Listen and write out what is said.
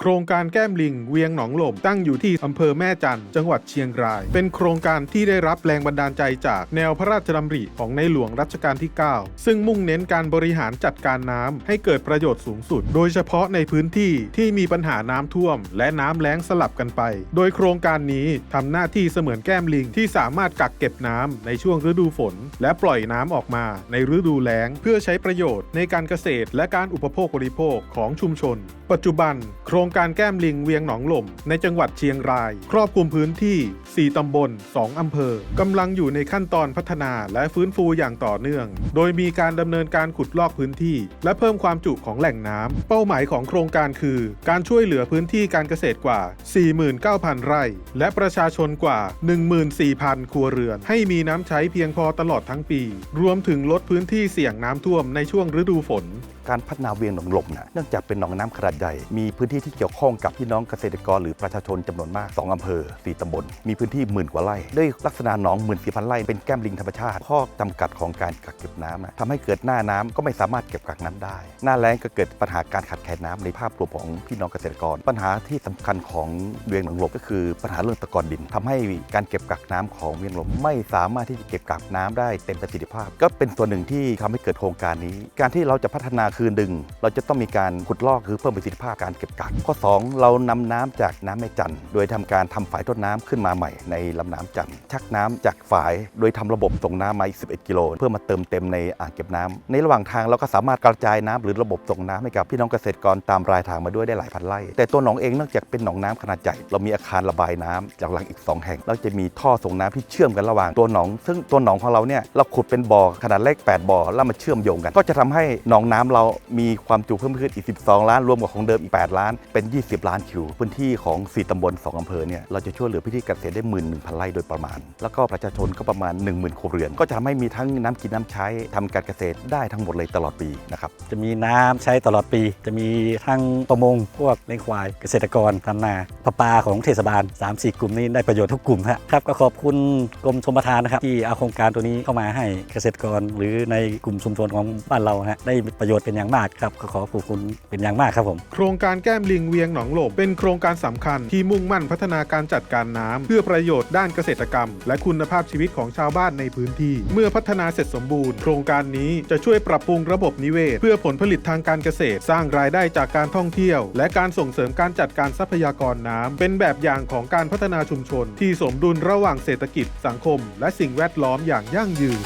โครงการแก้มลิงเวียงหนองหล่มตั้งอยู่ที่อำเภอแม่จันจังหวัดเชียงราย เป็นโครงการที่ได้รับแรงบันดาลใจจากแนวพระราชดำริของในหลวงรัชกาลที่ 9 ซึ่งมุ่งเน้นการบริหารจัดการน้ำให้เกิดประโยชน์สูงสุด โดยเฉพาะในพื้นที่ที่มีปัญหาน้ำท่วม และน้ำแล้งสลับกันไป โดยโครงการนี้ทำหน้าที่เสมือนแก้มลิงที่สามารถกักเก็บน้ำในช่วงฤดูฝน และปล่อยน้ำออกมา ในฤดูแล้ง เพื่อใช้ประโยชน์ในการเกษตร และการอุปโภคบริโภคของชุมชนปัจจุบัน โครงการแก้มลิงเวียงหนองหล่ม ในจังหวัดเชียงราย ครอบคลุมพื้นที่ 4 ตำบล 2 อำเภอกำลังอยู่ในขั้นตอนพัฒนาและฟื้นฟูอย่างต่อเนื่อง โดยมีการดำเนินการขุดลอกพื้นที่ และเพิ่มความจุของแหล่งน้ำ เป้าหมายของโครงการคือ การช่วยเหลือพื้นที่การเกษตรกว่า 49,000 ไร่ และประชาชนกว่า 14,000 ครัวเรือน ให้มีน้ำใช้เพียงพอตลอดทั้งปี รวมถึงลดพื้นที่เสี่ยงน้ำท่วมในช่วงฤดูฝน การพัฒนาเวียงหนองลมนะเนื่องจากเป็นหนองน้ำขนาดใหญ่ มีพื้นที่ที่เกี่ยวข้องกับพี่น้องเกษตรกรหรือประชาชนจำนวนมาก 2อำเภอ 4ตำบล มีพื้นที่หมื่นกว่าไร่ ด้วยลักษณะหนองหมื่นสี่พันไร่เป็นแก้มลิงธรรมชาติ ข้อจำกัดของการกักเก็บน้ำนะทำให้เกิดหน้าน้ำก็ไม่สามารถเก็บกักน้ำได้ หน้าแล้งก็เกิดปัญหาการขาดแคลนน้ำในภาพรวมของพี่น้องเกษตรกร ปัญหาที่สำคัญของเวียงหนองลมก็คือปัญหาเรื่องตะกอนดินทำให้การเก็บกักน้ำของเวียงหนองลมไม่สามารถที่จะเก็บกักน้ำได้เต็มประสิทธิภาพ ก็เป็นส่วนหนึ่งที่ทำให้เกิดโครงการนี้ การที่เราจะพัฒนาคืนดึงเราจะต้องมีการขุดลอกคือเพิ่มประสิทธิภาพการเก็บกักข้อ 2 เรานำน้ำจากน้ำแม่จันโดยทำการทำฝายต้นน้ำขึ้นมาใหม่ในลำน้ำจันชักน้ำจากฝาย โดยทำระบบส่งน้ำมาอีก11 กิโล เพื่อมาเติมเต็มในอ่างเก็บน้ำในระหว่างทางเราก็สามารถกระจายน้ำหรือระบบส่งน้ำให้กับพี่น้องเกษตรกรตามรายทางมาด้วยได้หลายพันไร่แต่ตัวหนองเองเนื่องจากเป็นหนองน้ำขนาดใหญ่เรามีอาคารระบายน้ำจากหลังอีก 2 แห่ง เราจะมีท่อส่งน้ำที่เชื่อมกันระหว่างตัวหนอง ซึ่งตัวหนองของเราเนี่ยเราขุดเป็นบ่อขนาดเล็ก 8 บ่อแล้วมาเชื่อมโยงกัน ก็จะทำให้หนองน้ำเรามีความจุเพิ่มขึ้นอีก 12 ล้าน รวมกับของเดิมอีก 8 ล้าน เป็น 20 ล้านคิว พื้นที่ของ 4 ตำบล 2 อำเภอเนี่ย เราจะช่วยเหลือพื้นที่เกษตรได้1 1 0 0 0ไร่โดยประมาณ แล้วก็ประชาชนก็ประมาณ 10,000ครัวเรือน ก็จะทำให้มีทั้งน้ำกินน้ำใช้ทำการเกษตรได้ทั้งหมดเลยตลอดปีนะครับ จะมีน้ำใช้ตลอดปี จะมีทั้งประมง พวกเลี้ยงควายเกษตรกรทำนาประปาของเทศบาล 3-4 กลุ่มนี้ได้ประโยชน์ทุกกลุ่มฮะครับก็ขอบคุณกรมชมประทานนะครับที่เอาโครงการตัวนี้เข้ามาให้เกษตรกร หรือในกลุ่มชุมชนของบ้านเราฮะได้ประโยชน์เป็นอย่างมากครับก็ขอขอบคุณเป็นอย่างมากครับผม โครงการแก้มลิงเวียงหนองหลมเป็นโครงการสำคัญที่มุ่งมั่นพัฒนาการจัดการน้ำเพื่อประโยชน์ด้านเกษตรกรรม และคุณภาพชีวิตของชาวบ้านในพื้นที่ เมื่อพัฒนาเสร็จสมบูรณ์โครงการนี้จะช่วยปรับปรุงระบบนิเวศ เพื่อผลผลิตทางการเกษตร สร้างรายได้จากการท่องเที่ยว และการส่งเสริมการจัดการทรัพยากรน้ำเป็นแบบอย่างของการพัฒนาชุมชน ที่สมดุลระหว่างเศรษฐกิจ สังคม และสิ่งแวดล้อมอย่างยั่งยืน